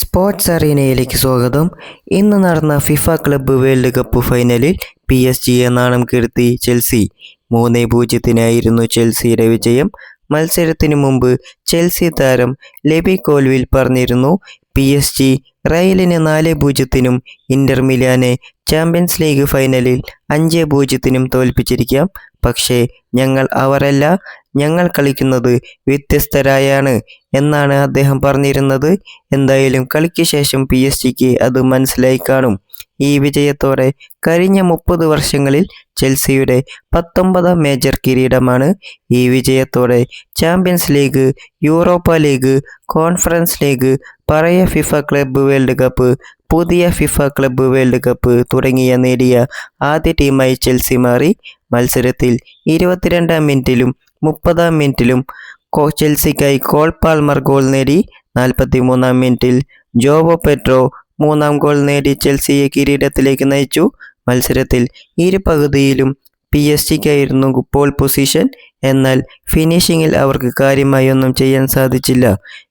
Sports അറീനയിലേക്ക് സ്വാഗതം. ഇന്ന് നടന്ന ഫിഫ ക്ലബ്ബ് വേൾഡ് കപ്പ് ഫൈനലിൽ പി എസ് ജിയെ നാണം കീർത്തി ചെൽസി. മൂന്ന് പൂജ്യത്തിനായിരുന്നു ചെൽസിയുടെ വിജയം. മത്സരത്തിനു മുമ്പ് ചെൽസി താരം ലെബി കോൽവിൽ പറഞ്ഞിരുന്നു പി എസ് ജി റയലിനെ നാല് പൂജ്യത്തിനും ഇന്റർ മിലാനെ ചാമ്പ്യൻസ് ലീഗ് ഫൈനലിൽ അഞ്ച് പൂജ്യത്തിനും തോൽപ്പിച്ചിരിക്കാം. പക്ഷേ ഞങ്ങൾ അവരല്ല ഞങ്ങൾ കളിക്കുന്നത് വ്യത്യസ്തരായാണ് എന്നാണ് അദ്ദേഹം പറഞ്ഞിരുന്നത്. എന്തായാലും കളിക്ക് ശേഷം പി എസ് ജിക്ക് അത് മനസ്സിലായി കാണും. ഈ വിജയത്തോടെ കഴിഞ്ഞ മുപ്പത് വർഷങ്ങളിൽ ചെൽസിയുടെ പത്തൊമ്പതാം മേജർ കിരീടമാണ്. ഈ വിജയത്തോടെ champions league Europa league conference league പഴയ ഫിഫ ക്ലബ്ബ് വേൾഡ് കപ്പ് പുതിയ ഫിഫ ക്ലബ്ബ് വേൾഡ് കപ്പ് തുടങ്ങിയ നേടിയ ആദ്യ ടീമായി ചെൽസി മാറി. മത്സരത്തിൽ ഇരുപത്തിരണ്ടാം മിനിറ്റിലും മുപ്പതാം മിനിറ്റിലും കോ ചെൽസിക്കായി കോൾ പാൽമർ ഗോൾ നേടി. നാൽപ്പത്തി മൂന്നാം മിനിറ്റിൽ ജോവോ പെട്രോ മൂന്നാം ഗോൾ നേടി ചെൽസിയെ കിരീടത്തിലേക്ക് നയിച്ചു. മത്സരത്തിൽ ഇരു പകുതിയിലും പി എസ് ജിക്കായിരുന്നു പോൾ പൊസിഷൻ എന്നാൽ ഫിനിഷിങ്ങിൽ അവർക്ക് കാര്യമായി ഒന്നും ചെയ്യാൻ സാധിച്ചില്ല.